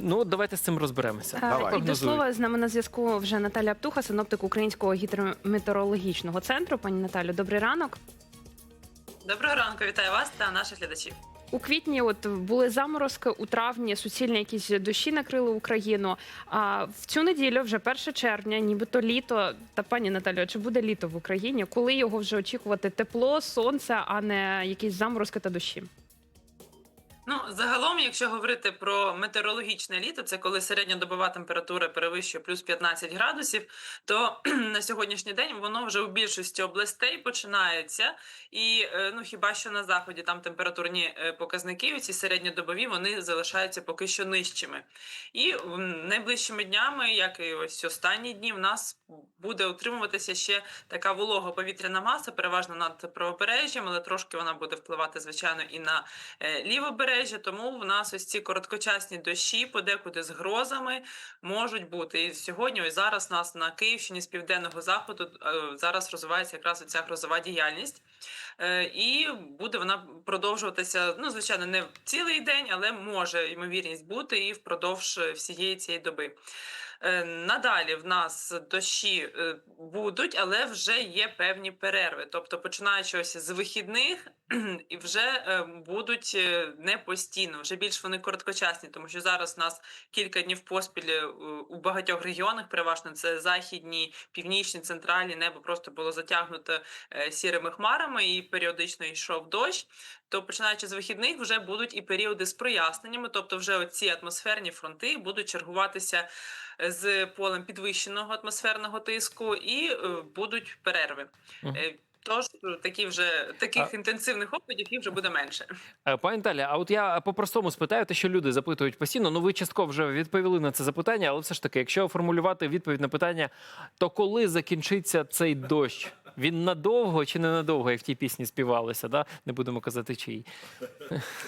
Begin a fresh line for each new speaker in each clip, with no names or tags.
Ну, давайте з цим розберемося.
Е,
Давай.
І до слова з нами на зв'язку вже Наталя Аптуха, синоптик Українського гідрометеорологічного центру. Пані Наталю, добрий ранок.
Доброго ранку, вітаю вас та наших глядачів.
У квітні от були заморозки, у травні суцільні якісь дощі накрили Україну. А в цю неділю, вже 1 червня, нібито літо. Та пані Наталю, чи буде літо в Україні? Коли його вже очікувати? Тепло, сонце, а не якісь заморозки та дощі?
Ну, загалом, якщо говорити про метеорологічне літо, це коли середньодобова температура перевищує плюс 15 градусів, то на сьогоднішній день воно вже у більшості областей починається. І е, ну хіба що на заході там температурні е, показники, ці середньодобові, вони залишаються поки що нижчими. І найближчими днями, як і ось останні дні, в нас буде утримуватися ще така волога повітряна маса, переважно над правобережжям, але трошки вона буде впливати, звичайно, і на е, лівобережжя. Тому в нас ось ці короткочасні дощі, подекуди з грозами, можуть бути. І сьогодні, ось зараз у нас на Київщині з південного заходу е, зараз розвивається якраз ця грозова діяльність. Е, І буде вона продовжуватися, ну, звичайно, не цілий день, але може ймовірність бути і впродовж е, всієї цієї доби. Е, Надалі в нас дощі е, будуть, але вже є певні перерви. Тобто, починаючи ось з вихідних, і вже е, будуть не постійно, вже більш вони короткочасні, тому що зараз у нас кілька днів поспіль у багатьох регіонах, переважно це західні, північні, центральні небо просто було затягнуто сірими хмарами і періодично йшов дощ. То починаючи з вихідних, вже будуть і періоди з проясненнями, тобто вже оці атмосферні фронти будуть чергуватися з полем підвищеного атмосферного тиску, і е, будуть перерви. Е, Тож е, такі вже таких інтенсивних опадів їх вже буде менше.
Пані Таля, а от я по-простому спитаю, те, що люди запитують постійно. Ну, ви частково вже відповіли на це запитання, але все ж таки, якщо формулювати відповідь на питання, то коли закінчиться цей дощ? Він надовго чи не надовго, як в тій пісні співалося, да? не будемо казати чиї.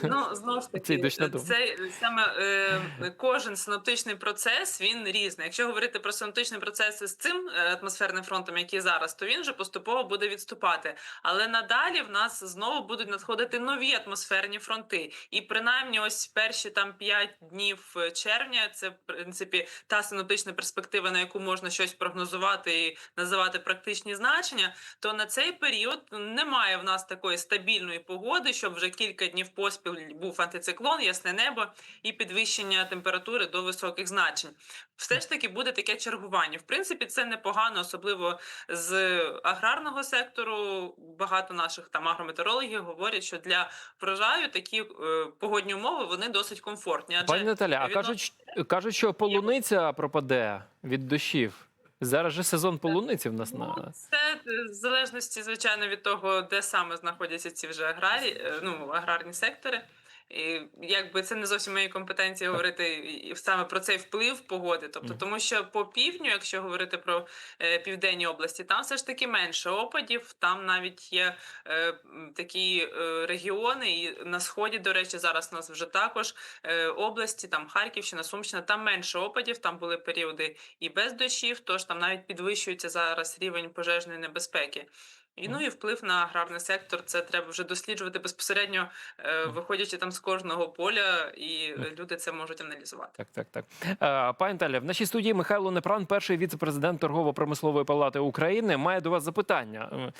Ну знову ж таки, це саме е, кожен синоптичний процес він різний. Якщо говорити про синоптичний процес з цим е, атмосферним фронтом, який зараз, то він вже поступово буде відступати. Але надалі в нас знову будуть надходити нові атмосферні фронти. І принаймні, ось перші там 5 днів е, червня, це в принципі та синоптична перспектива, на яку можна щось прогнозувати і називати практичні значення. То на цей період немає в нас такої стабільної погоди, щоб вже кілька днів поспіль був антициклон, ясне небо і підвищення температури до високих значень. Все ж таки буде таке чергування. В принципі, це непогано, особливо з аграрного сектору. Багато наших там агрометеорологів говорять, що для врожаю такі е, погодні умови вони досить комфортні. Адже
Пані Наталя, а
відносно-
кажуть, кажуть, що полуниця пропаде від дощів. Зараз же сезон полуниці в нас на
Ну, це е, в залежності, звичайно, від того, де саме знаходяться ці вже аграрі, е, ну, аграрні сектори. І якби це не зовсім мої компетенції говорити саме про цей вплив погоди. Тобто, тому що по півдню, якщо говорити про е, південні області, там все ж таки менше опадів. Там навіть є е, такі е, регіони, і на сході, до речі, зараз у нас вже також е, області, там Харківщина, Сумщина, там менше опадів. Там були періоди і без дощів, тож там навіть підвищується зараз рівень пожежної небезпеки. І ну і вплив на аграрний сектор це треба вже досліджувати безпосередньо, е, виходячи там з кожного поля, і е, люди це можуть аналізувати.
Так, так, так. Е, Пані Наталя, в нашій студії Михайло Непран, перший віце-президент торгово-промислової палати України, має до вас запитання,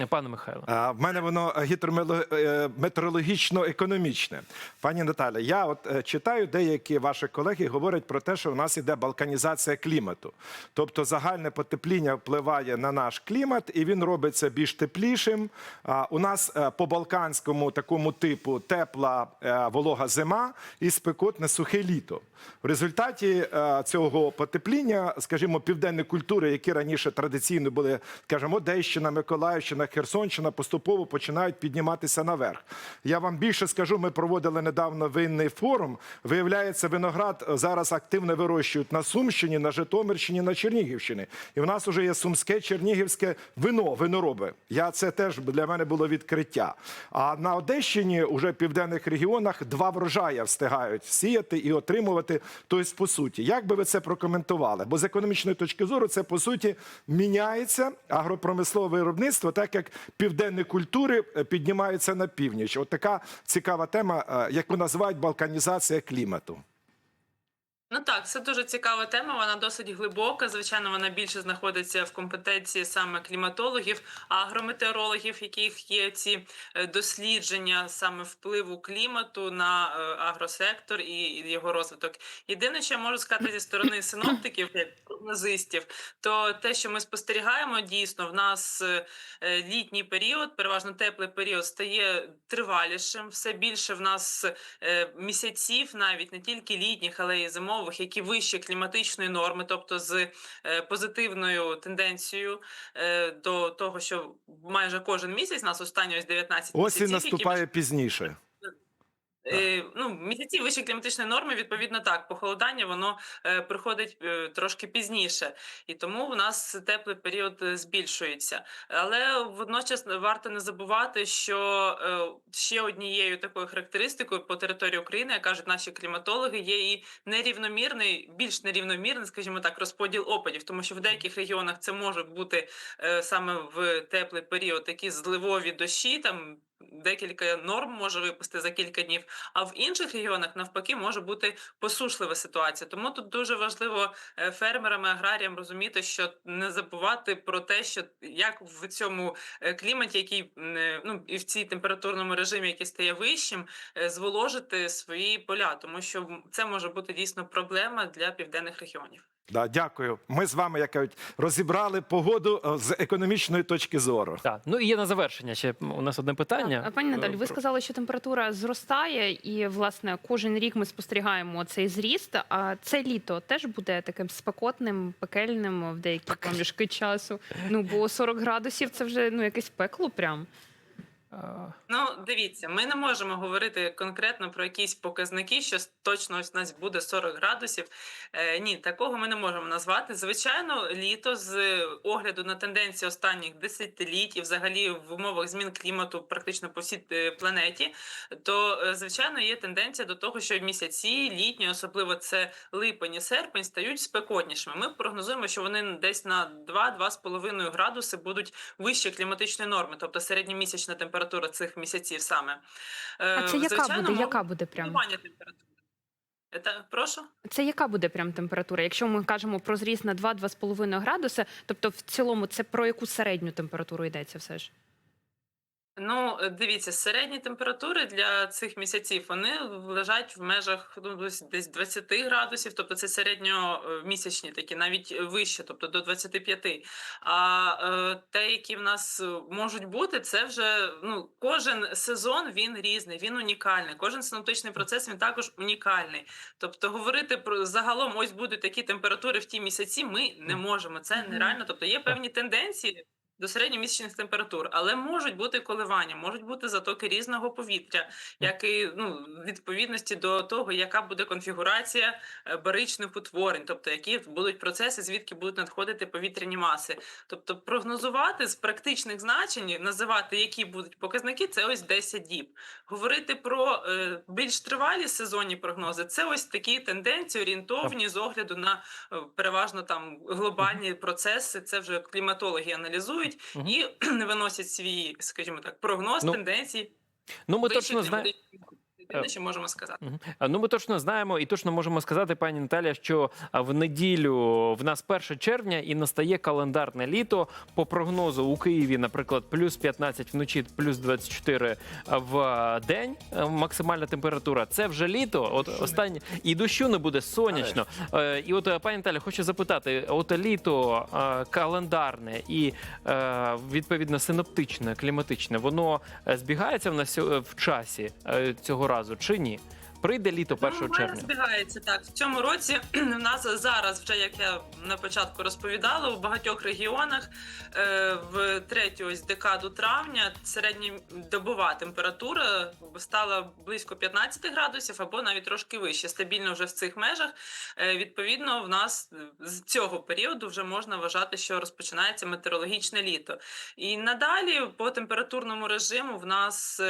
Е, пане Михайло.
А, В мене воно гідрометеорологічно-економічне. Пані Наталя, я от е, читаю, деякі ваші колеги говорять про те, що в нас іде балканізація клімату. Тобто загальне потепління впливає на наш клімат, і він робиться більш теплішим. А, У нас е, по балканському такому типу тепла е, волога зима і спекотне сухе літо. В результаті е, цього потепління, скажімо, південні культури, які раніше традиційно були, скажімо, Одещина, Миколаївщина, Херсонщина, поступово починають підніматися наверх. Я вам більше скажу, ми проводили недавно винний форум. Виявляється, виноград зараз активно вирощують на Сумщині, на Житомирщині, на Чернігівщині. І в нас вже є сумське чернігівське вино, винороби. Я це теж для мене було відкриття. А на Одещині, уже в південних регіонах, два врожая встигають сіяти і отримувати. Тобто, по суті, як би ви це прокоментували? Бо з економічної точки зору це по суті міняється агропромислове виробництво, так як південні культури е, піднімаються на північ. От така цікава тема, е, яку називають балканізація клімату.
Ну так, це дуже цікава тема. Вона досить глибока. Звичайно, вона більше знаходиться в компетенції саме кліматологів, агрометеорологів, яких є ці е, дослідження саме впливу клімату на е, агросектор і його розвиток. Єдине, що я можу сказати зі сторони синоптиків, прогнозистів, то те, що ми спостерігаємо, дійсно в нас е, літній період, переважно теплий період, стає тривалішим. Все більше в нас місяців, навіть не тільки літніх, але й зимових, які вище кліматичної норми, тобто з е, позитивною тенденцією е, до того, що майже кожен місяць нас останні ось 19
Осінь
місяців, які
наступає пізніше.
Е, ну, місяці вище кліматичної норми, відповідно, так, похолодання воно е, приходить е, трошки пізніше, і тому в нас теплий період збільшується. Але водночас варто не забувати, що е, ще однією такою характеристикою по території України, як кажуть наші кліматологи, є і нерівномірний, більш нерівномірний, скажімо так, розподіл опадів, тому що в деяких регіонах це може бути е, саме в теплий період такі зливові дощі, там декілька норм може випасти за кілька днів. А в інших регіонах навпаки може бути посушлива ситуація. Тому тут дуже важливо е, фермерам і аграріям розуміти, що не забувати про те, що як в цьому е, кліматі, який е, ну і в цій температурному режимі, який стає вищим, зволожити свої поля, тому що це може бути дійсно проблема для південних регіонів.
Да, дякую. Ми з вами, як кажуть, розібрали погоду е, з економічної точки зору.
Так, ну і є на завершення ще у нас одне питання.
А, Пані Наталі,
Е,
ви сказали, що температура зростає, і власне кожен рік ми спостерігаємо цей зріст. А це літо теж буде таким спекотним, пекельним в деякі проміжки часу. Ну бо 40 градусів це вже ну якесь пекло. Прям
Ну, дивіться, ми не можемо говорити конкретно про якісь показники, що точно ось у нас буде 40 градусів. Е, ні, такого ми не можемо назвати. Звичайно, літо з огляду на тенденції останніх десятиліть і взагалі в умовах змін клімату практично по всій е, планеті, то е, звичайно є тенденція до того, що місяці літні, особливо це липень і серпень, стають спекотнішими. Ми прогнозуємо, що вони десь на 2-2,5 градуси будуть вище кліматичної норми, тобто середньомісячна температура цих місяців саме. Е,
а це яка
звичайно,
буде?
Мов...
Яка буде прям?
температури. Це, прошу?
Це яка буде прям температура? Якщо ми кажемо про зріст на 2-2,5 градуси, тобто в цілому це про яку середню температуру йдеться все ж?
Ну, е, дивіться, середні температури для цих місяців вони лежать в межах ну, десь- десь 20 градусів, тобто це середньомісячні такі, навіть вище, тобто до 25. А е, те, які в нас е, можуть бути, це вже ну, кожен сезон він різний, він унікальний. Кожен синоптичний процес він також унікальний. Тобто говорити про загалом ось будуть такі температури в ті місяці, ми не можемо. Це нереально. Тобто є певні тенденції до середньомісячних температур, але можуть бути коливання, можуть бути затоки різного повітря, як і ну відповідності до того, яка буде конфігурація е, баричних утворень, тобто які будуть процеси, звідки будуть надходити повітряні маси. Тобто, прогнозувати з практичних значень, називати які будуть показники, це ось 10 діб. Говорити про е, більш тривалі сезонні прогнози, це ось такі тенденції орієнтовні з огляду на е, переважно там глобальні процеси. Це вже кліматологи аналізують
Мгм.
і виносять свій, скажімо так, прогноз
Ну,
тенденцій.
Ну, ми точно знаємо.
Єдине, що можемо сказати.
Ну, ми точно знаємо і точно можемо сказати, пані Наталя, що в неділю в нас 1 червня і настає календарне літо. По прогнозу у Києві, наприклад, плюс 15 вночі, плюс 24 в день. Максимальна температура. Це вже літо. От останнє і дощу не буде сонячно. Е, І от е, пані Наталя, хочу запитати: от літо е, календарне і е, відповідно синоптичне, кліматичне, воно е, збігається в нас в часі е, цього разу чи ні? Прийде літо 1
Ну,
червня.
збігається так. В цьому році в нас зараз, вже як я на початку розповідала, у багатьох регіонах е, в третю ось декаду травня середньодобова температура стала близько 15 градусів або навіть трошки вище. Стабільно вже в цих межах. Е, відповідно, в нас з цього періоду вже можна вважати, що розпочинається метеорологічне літо. І надалі по температурному режиму в нас.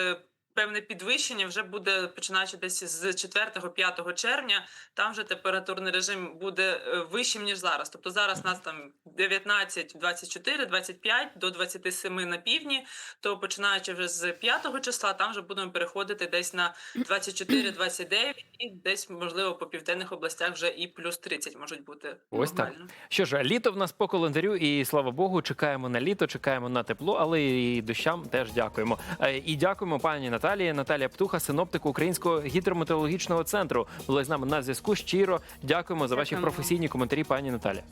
Певне підвищення вже буде починаючи десь з 4-5 червня. Там вже температурний режим буде е, вищим ніж зараз. Тобто зараз у нас там 19, 24, 25 до 27 на півдні. То починаючи вже з 5 числа, там вже будемо переходити десь на 24, 29 і десь можливо по південних областях вже і плюс 30 можуть бути.
Ось так. Що ж, літо в нас по календарю, і слава Богу, чекаємо на літо, чекаємо на тепло, але і дощам теж дякуємо. Е, І дякуємо пані Наталії. Наталія Птуха, синоптик Українського гідрометеорологічного центру. Була з нами на зв'язку. Щиро дякуємо за ваші професійні коментарі, пані Наталі.